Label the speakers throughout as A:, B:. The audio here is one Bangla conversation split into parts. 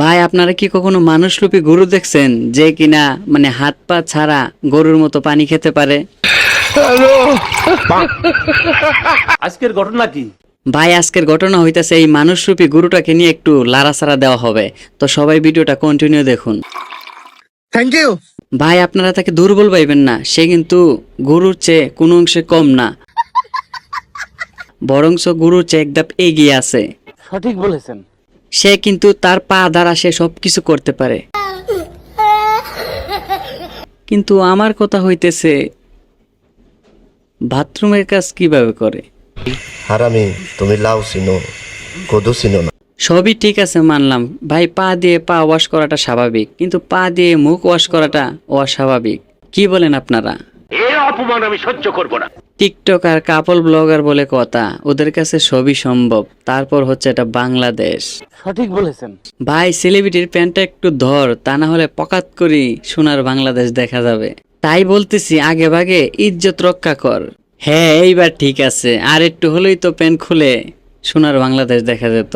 A: ভাই আপনারা কি কখনো মানুষরূপী গরু দেখছেন যে কিনা মানে হাত পা ছাড়া গরুর মতো পানি খেতে পারে?
B: আজকের ঘটনা কি?
A: ভাই আজকের ঘটনা হইতাছে এই মানুষরূপী গরুটাকে নিয়ে একটু লাড়াছাড়া দেওয়া হবে। তো সবাই ভিডিওটা কন্টিনিউ দেখুন।
C: থ্যাংক ইউ
A: ভাই আপনারা তাকে দুর্বল পাইবেন না সে কিন্তু গরুর চেয়ে কোনো অংশে কম না। বরংস গরুর চেয়ে এক ধাপ এগিয়ে আছে।
B: সঠিক বলেছেন।
A: সে কিন্তু তার পা দ্বারা সে সবকিছু করতে পারে। কিন্তু আমার কথা হইতেছে বাথরুমের কাজ কীভাবে করে?
D: হারামি তুমি লাউ চিনো কদু চিনো না।
A: সবই ঠিক আছে মানলাম। ভাই পা দিয়ে পা ওয়াশ করাটা স্বাভাবিক কিন্তু পা দিয়ে মুখ ওয়াশ করাটা অস্বাভাবিক। কি বলেন আপনারা?
B: এর অপমান আমি সহ্য করব না
A: টিকটক আর কাপল ব্লগার বলে কথা ওদের কাছে সবই সম্ভব তারপর হচ্ছে এটা বাংলাদেশ
B: সঠিক বলেছেন
A: ভাই সেলিব্রিটির প্যান্টটা একটু ধর তা না হলে পকাত করি সোনার বাংলাদেশ দেখা যাবে তাই বলতেছি আগে ভাগে ইজ্জত রক্ষা কর হ্যাঁ এইবার ঠিক আছে আর একটু হলেই তো প্যান্ট খুলে সোনার বাংলাদেশ দেখা যেত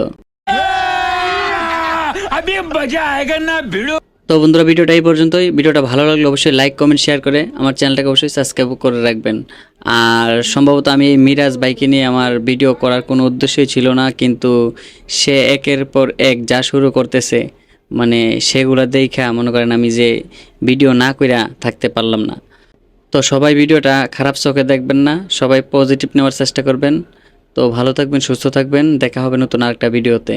A: তো বন্ধুরা, ভিডিওটা এই পর্যন্তই। ভিডিওটা ভালো লাগলে অবশ্যই লাইক কমেন্ট শেয়ার করে আমার চ্যানেলটাকে অবশ্যই সাবস্ক্রাইব করে রাখবেন। আর সম্ভবত আমি মিরাজ বাইকে নিয়ে আমার ভিডিও করার কোনো উদ্দেশ্যই ছিল না, কিন্তু সে একের পর এক যা শুরু করতেছে মানে সেগুলো দেখা মনে করেন আমি যে ভিডিও না কইরা থাকতে পারলাম না। তো সবাই ভিডিওটা খারাপ চোখে দেখবেন না, সবাই পজিটিভ নেওয়ার চেষ্টা করবেন। তো ভালো থাকবেন, সুস্থ থাকবেন, দেখা হবে নতুন আরেকটা ভিডিওতে